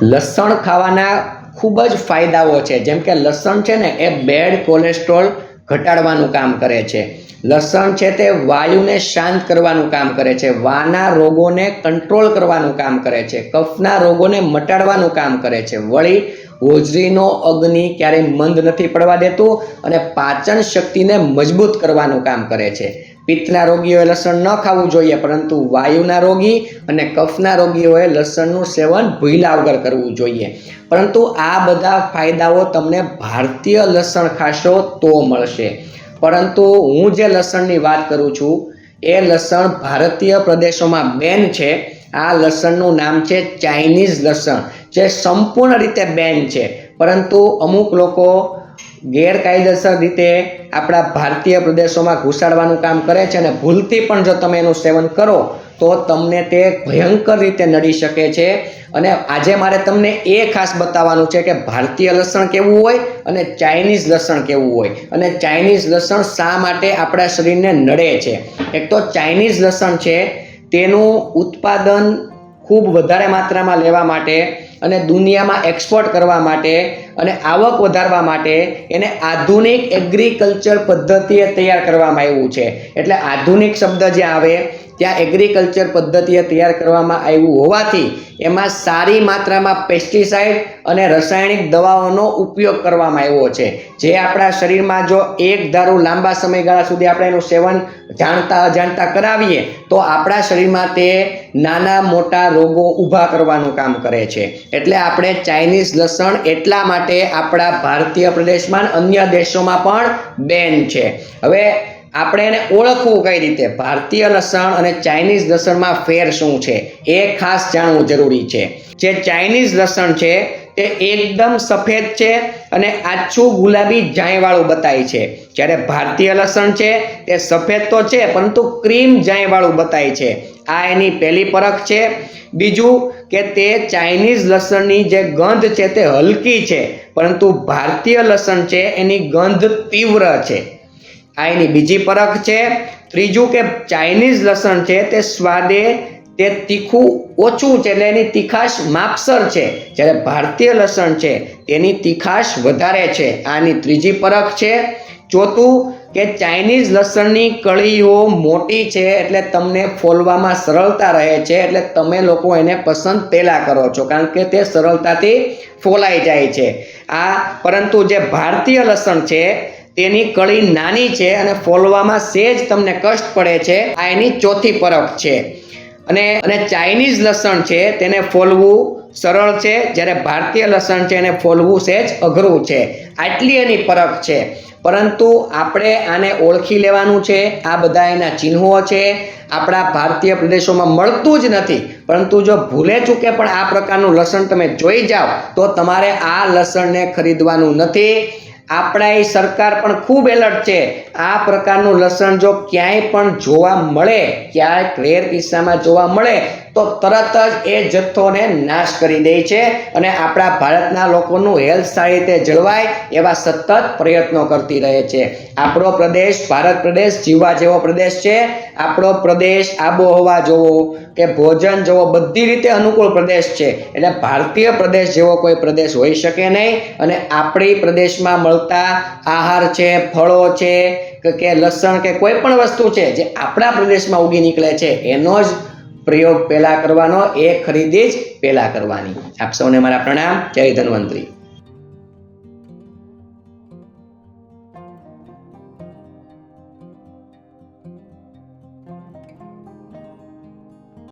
લસણ ખાવાના ખૂબ જ ફાયદાઓ છે. જેમ કે લસણ છે ને, એ બેડ કોલેસ્ટ્રોલ ઘટાડવાનું કામ કરે છે. લસણ છે તે વાયુને શાંત કરવાનું કામ કરે છે. વાના રોગોને કંટ્રોલ કરવાનું કામ કરે છે. કફના રોગોને મટાડવાનું કામ કરે છે. વળી હોજરીનો અગ્નિ ક્યારેય મંદ નથી પડવા દેતું અને પાચન શક્તિને મજબૂત કરવાનું કામ કરે છે. પિત્તના રોગીઓએ લસણ ન ખાવું જોઈએ, પરંતુ વાયુના રોગી અને કફના રોગીઓએ લસણનું સેવન ભૂલા વગર કરવું જોઈએ. પરંતુ આ બધા ફાયદાઓ તમને ભારતીય લસણ ખાશો તો મળશે. પરંતુ હું જે લસણની વાત કરું છું, એ લસણ ભારતીય પ્રદેશોમાં બેન છે. આ લસણનું નામ છે ચાઇનીઝ લસણ, જે સંપૂર્ણ રીતે બેન છે. પરંતુ અમુક લોકો ગેરકાયદેસર રીતે આપણા ભારતીય પ્રદેશોમાં ઘુસાડવાનું કામ કરે છે અને ભૂલથી પણ જો તમે એનું સેવન કરો, તો તમને તે ભયંકર રીતે નડી શકે છે. અને આજે મારે તમને એ ખાસ બતાવવાનું છે કે ભારતીય લસણ કેવું હોય અને ચાઇનીઝ લસણ કેવું હોય. અને ચાઇનીઝ લસણ શા માટે આપણા શરીરને નડે છે? એક તો ચાઇનીઝ લસણ છે, તેનું ઉત્પાદન ખૂબ વધારે માત્રામાં લેવા માટે અને દુનિયામાં એક્સપોર્ટ કરવા માટે અને આવક વધારવા માટે એને આધુનિક એગ્રીકલ્ચર પદ્ધતિએ તૈયાર કરવામાં આવ્યું છે. એટલે આધુનિક શબ્દ જે આવે ત્યાં એગ્રીકલ્ચર પદ્ધતિએ તૈયાર કરવામાં આવ્યું હોવાથી એમાં સારી માત્રામાં પેસ્ટિસાઇડ અને રાસાયણિક દવાઓનો ઉપયોગ કરવામાં આવ્યો છે. જે આપણા શરીરમાં જો એક ધારું લાંબા સમયગાળા સુધી આપણે એનું સેવન જાણતા અજાણતા કરાવીએ, તો આપણા શરીરમાં તે નાના મોટા રોગો ઊભા કરવાનું કામ કરે છે. એટલે આપણે ચાઇનીઝ લસણ એટલા માટે આપણા ભારતીય પ્રદેશમાં અન્ય દેશોમાં પણ બેન છે. હવે આપણે એને ઓળખવું કઈ રીતે? ભારતીય લસણ અને ચાઇનીઝ લસણમાં ફેર શું છે? એ ખાસ જાણવું જરૂરી છે. જે ચાઇનીઝ લસણ છે, તે એકદમ સફેદ છે અને આછું ગુલાબી જાયવાળું બતાય છે. જ્યારે ભારતીય લસણ છે, તે સફેદ તો છે, પરંતુ ક્રીમ જાયવાળું બતાય છે. આ એની પહેલી પરખ છે. બીજું કે તે ચાઇનીઝ લસણની જે ગંધ છે, તે હલકી છે, પરંતુ ભારતીય લસણ છે, એની ગંધ તીવ્ર છે. આ એની બીજી પરખ છે, ત્રીજું કે ચાઇનીઝ લસણ છે, તે સ્વાદે તે તીખું ઓછું છે એટલે એની તીખાશ માપસર છે. જ્યારે ભારતીય લસણ છે, તેની તીખાશ વધારે છે. આની ત્રીજી પરખ છે, ચોથું કે ચાઇનીઝ લસણની કળીઓ મોટી છે એટલે તમને ફોલવામાં સરળતા રહે છે એટલે તમે લોકો એને પસંદ પહેલાં કરો છો, કારણ કે તે સરળતાથી ફોલાઈ જાય છે. આ પરંતુ જે ભારતીય લસણ છે તેની કળી નાની છે અને ફોલવામાં સેજ તમને કષ્ટ પડે છે. આ એની ચોથી પરખ છે. અને અને ચાઇનીઝ લસણ છે, તેને ફોલવું સરળ છે. જ્યારે ભારતીય લસણ છે, એને ફોલવું સહેજ અઘરું છે. આટલી એની પરખ છે. પરંતુ આપણે આને ઓળખી લેવાનું છે. આ બધા એના ચિહ્નો છે. આપણા ભારતીય પ્રદેશોમાં મળતું જ નથી. પરંતુ જો ભૂલે ચૂકે પણ આ પ્રકારનું લસણ તમે જોઈ જાઓ, તો તમારે આ લસણને ખરીદવાનું નથી. આપણા એ સરકાર પણ ખૂબ એલર્ટ છે. આ પ્રકારનું લસણ જો ક્યાંય પણ જોવા મળે, ક્યાંય રેર કિસ્સામાં જોવા મળે, તો તરત જ એ જથ્થોને નાશ કરી દે છે અને આપણા ભારતના લોકોનું હેલ્થ સારી રીતે જળવાય એવા સતત પ્રયત્નો કરતી રહે છે. આપણો પ્રદેશ ભારત પ્રદેશ જીવવા જેવો પ્રદેશ છે. આપણો પ્રદેશ આબોહવા જોવો કે ભોજન જોવો બધી રીતે અનુકૂળ પ્રદેશ છે. એટલે ભારતીય પ્રદેશ જેવો કોઈ પ્રદેશ હોઈ શકે નહીં અને આપણી પ્રદેશમાં મળતા આહાર છે, ફળો છે કે લસણ કે કોઈ પણ વસ્તુ છે, જે આપણા પ્રદેશમાં ઉગી નીકળે છે, એનો જ પ્રયોગ પહેલા કરવાનો, એ ખરીદી જ પહેલા કરવાની. આપ સૌને મારા પ્રણામ. જય ધન્વંતરી.